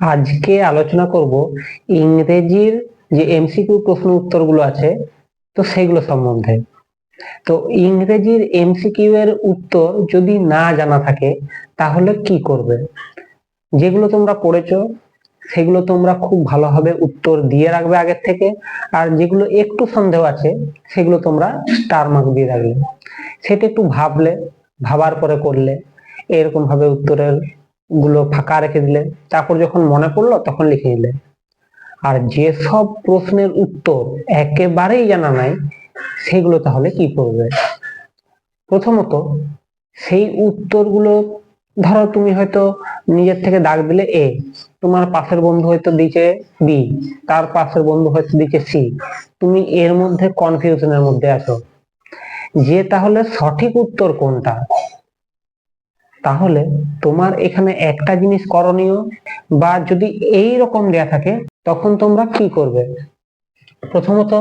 আজকে আলোচনা করব ইংরেজির যে এমসিকিউ প্রশ্ন উত্তরগুলো আছে, তো সেগুলো সম্বন্ধে। তো ইংরেজির এমসিকিউ এর উত্তর যদি না জানা থাকে, তাহলে কি করবে? যেগুলো তোমরা পড়েছো, সেগুলো তোমরা খুব ভালোভাবে উত্তর দিয়ে রাখবে আগের থেকে, আর যেগুলো একটু সন্দেহ আছে, সেগুলো তোমরা স্টার মার্ক দিয়ে রাখলে সেটা একটু ভাবলে, ভাবার পরে করলে এরকম ভাবে উত্তরের গুলো ফাঁকা রেখে দিলে তারপর যখন মনে পড়ল, তখন লিখে দিলে আর যেসব প্রশ্নের উত্তর একেবারেই জানা নাই, সেগুলো তাহলে কি করবে প্রথমত, সেই উত্তরগুলো ধরো তুমি হয়তো নিজের থেকে দাগ দিলে এ তোমার পাশের বন্ধু হয়তো দিচ্ছে বি তার পাশের বন্ধু হয়তো দিচ্ছে সি তুমি এর মধ্যে কনফিউশনের মধ্যে আছো। যে তাহলে সঠিক উত্তর কোনটা? তাহলে তোমার এখানে একটা জিনিস করণীয় বা যদি এই রকম দেয়া থাকে, তখন তোমরা কি করবে? প্রথমত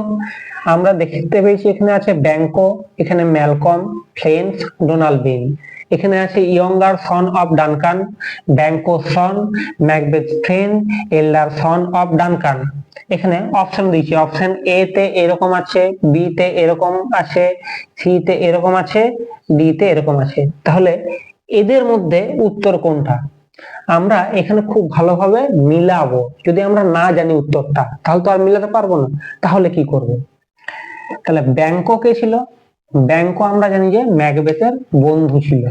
আমরা দেখতে পেয়েছি এখানে আছে ব্যাংকো, এখানে ম্যালকম ফ্লেন্স ডোনাল্ড বিন। এখানে আছে younger son of Duncan, Banquo son, Macbeth friend elder son of Duncan. এখানে অপশন দিয়েছি, অপশন এ তে এরকম আছে বি তে এরকম আছে সি তে এরকম আছে ডি তে এরকম আছে। তাহলে এদের মধ্যে উত্তর কোনটা? আমরা এখানে খুব ভালোভাবে মিলাবো। যদি আমরা না জানি উত্তরটা, তাহলে তো আর মিলাতে পারব না। তাহলে কি করব? তাহলে ব্যাংকো কে ছিল? ব্যাংকো আমরা জানি যে ম্যাকবেথের বন্ধু ছিল।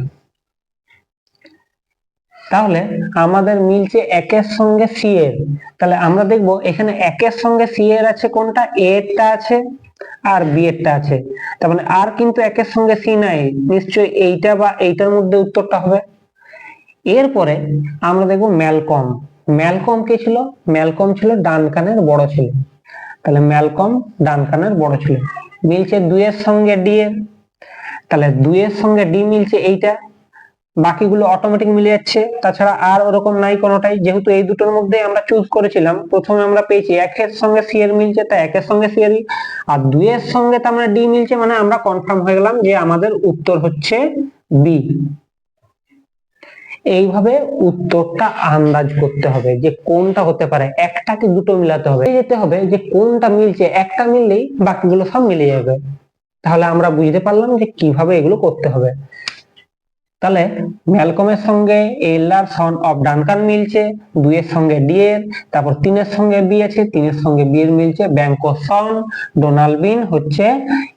তাহলে আমাদের মিলছে একের সঙ্গে সি এর। তাহলে আমরা দেখব এখানে একের সঙ্গে সি এর আছে কোনটা? এ এরটা আছে। আর বি এরটা আছে। তার মানে আর কিন্তু একের সঙ্গে সি নাই। নিশ্চয়ই এইটা বা এইটার মধ্যে উত্তরটা হবে। এরপরে আমরা দেখব ম্যালকম। ম্যালকম কে ছিল? ম্যালকম ছিল ডানকানের বড় ছিল। তাহলে ম্যালকম ডানকানের বড় ছিল। মিলছে দুইয়ের সঙ্গে ডি এর। তাহলে দুইয়ের সঙ্গে ডি মিলছে এইটা। বাকিগুলো অটোমেটিক মিলে যাচ্ছে। তাছাড়া আর ওরকম নাই কোনোটাই। যেহেতু এই দুটোর মধ্যে আমরা চুজ করেছিলাম, প্রথমে আমরা পেয়েছি একের সঙ্গে সি এর মিলছে তাই একের সঙ্গে সি এর আর দুইয়ের সঙ্গে তো আমরা ডি মিলছে মানে আমরা কনফার্ম হয়ে গেলাম যে আমাদের উত্তর হচ্ছে বি এইভাবে উত্তরটা আন্দাজ করতে হবে যে কোনটা হতে পারে। একটা কি দুটো মিলাতে হবে। যেতে হবে যে কোনটা মিলছে। একটা মিললেই বাকিগুলো সব মিলে যাবে। তাহলে আমরা বুঝতে পারলাম যে কীভাবে এগুলো করতে হবে। তাহলে ম্যালকমের সঙ্গে এল্লার সন অফ ডানকান মিলছে, দুইয়ের সঙ্গে ডি এর, তারপর তিনের সঙ্গে বি আছে, তিনের সঙ্গে বি এর মিলছে ব্যাংকো সন ডোনাল্ড বিন হচ্ছে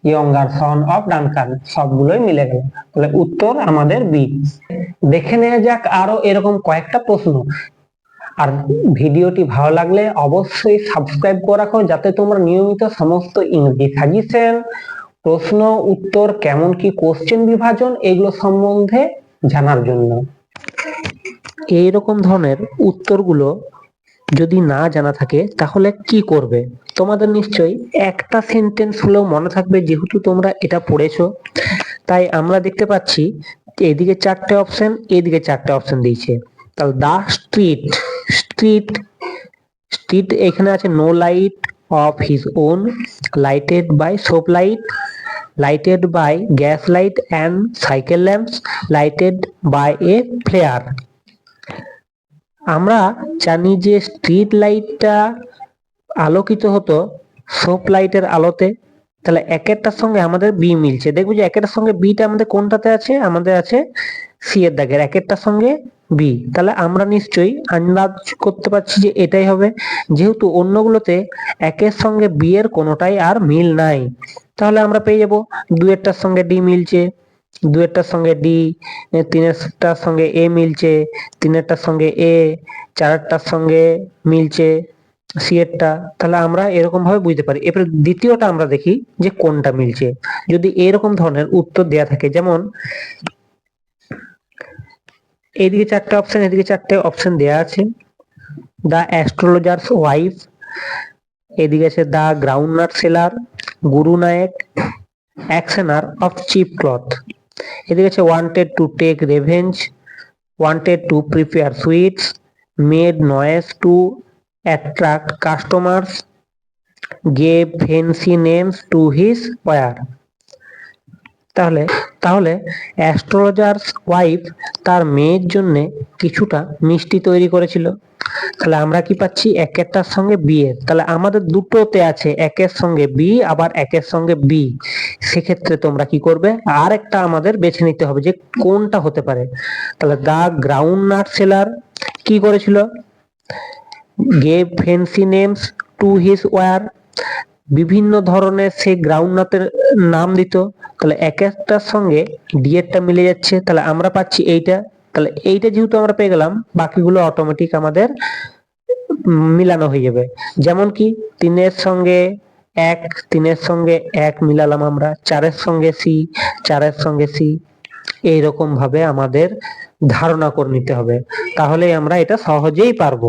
ইয়ঙ্গার সন অফ ডানকান সবগুলোই মিলে গেল। তাহলে উত্তর আমাদের বি দেখে নেওয়া যাক আরও এরকম কয়েকটা প্রশ্ন। আর ভিডিওটি ভালো লাগলে অবশ্যই সাবস্ক্রাইব করে রাখো, যাতে তোমরা নিয়মিত সমস্ত ইংরেজি সাজেশন প্রশ্ন, উত্তর, কেমন কি কোশ্চেন বিভাজন, এগুলো সম্বন্ধে জানার জন্য। এইরকম ধরনের উত্তরগুলো যদি না জানা থাকে, তাহলে কি করবে? তোমাদের নিশ্চয়ই একটা সেন্টেন্স হলেও মনে থাকবে, যেহেতু তোমরা এটা পড়েছো। তাই আমরা দেখতে পাচ্ছি, এদিকে চারটে অপশন এদিকে চারটে অপশন দিয়েছে। তাহলে দা স্ট্রিট স্ট্রিট স্ট্রিট এখানে আছে no light of his own lighted by soap light lighted by gas light and cycle lamps. Lighted by a flare. আমরা জানি যে স্ট্রিট লাইটটা আলোকিত হতো সোপ লাইটের আলোতে। তাহলে একেরটার সঙ্গে আমাদের বি মিলছে। দেখব যে একেরটার সঙ্গে বিটা আমাদের কোনটাতে আছে? আমাদের আছে সি এর দাগের। একেরটার সঙ্গে বি তাহলে আমরা নিশ্চয়ই আন্দাজ করতে পারছি যে এটাই হবে। যেহেতু অন্যগুলোতে একের সঙ্গে বি এর কোনোটাই আর মিল নাই। তাহলে আমরা পেয়ে যাব দুয়েরটার সঙ্গে ডি মিলছে, দুয়েরটার সঙ্গে ডি তিনেরটার সঙ্গে এ মিলছে, তিনেরটার সঙ্গে এ, চারেরটার সঙ্গে মিলছে সি এরটা তাহলে আমরা এরকম ভাবে বুঝতে পারি। এরপরে দ্বিতীয়টা আমরা দেখি যে কোনটা মিলছে। যদি এরকম ধরনের উত্তর দেয়া থাকে, যেমন এদিকে চারটে অপশন এদিকে চারটে অপশন দেয়া আছে। দা অ্যাস্ট্রোলজার্স ওয়াইফ এদিকে আছে the groundnut seller Guru Nayak auctioneer of cheap cloth এদিকে আছে wanted to take revenge wanted to prepare sweets made noise to attract customers gave fancy names to his wares তাহলে তাহলে astrologers wife তার মেয়ের জন্য কিছুটা মিষ্টি তৈরি করেছিল। তাহলে আমরা কি পাচ্ছি? একেরটার সঙ্গে বি এর। তাহলে আমাদের দুটোতে আছে একের সঙ্গে বি আবার একের সঙ্গে বি সেক্ষেত্রে তোমরা কি করবে? আর একটা আমাদের বেছে নিতে হবে যে কোনটা হতে পারে। তাহলে দা গ্রাউন্ড নাট সেলার কি করেছিল? Gave fancy names to his wares. বিভিন্ন ধরনের সে গ্রাউন্ড নাটের নাম দিত। তাহলে এক একটার সঙ্গে ডি এরটা মিলে যাচ্ছে। তাহলে আমরা পাচ্ছি এইটা। তাহলে এইটা যেহেতু আমরা পেয়ে গেলাম, বাকিগুলো অটোমেটিক আমাদের মিলানো হয়ে যাবে। যেমন কি, তিনের সঙ্গে এক, তিনের সঙ্গে এক মিলালাম আমরা, চারের সঙ্গে সি, চারের সঙ্গে সি এইরকম ভাবে আমাদের ধারণা করে নিতে হবে। তাহলে আমরা এটা সহজেই পারব।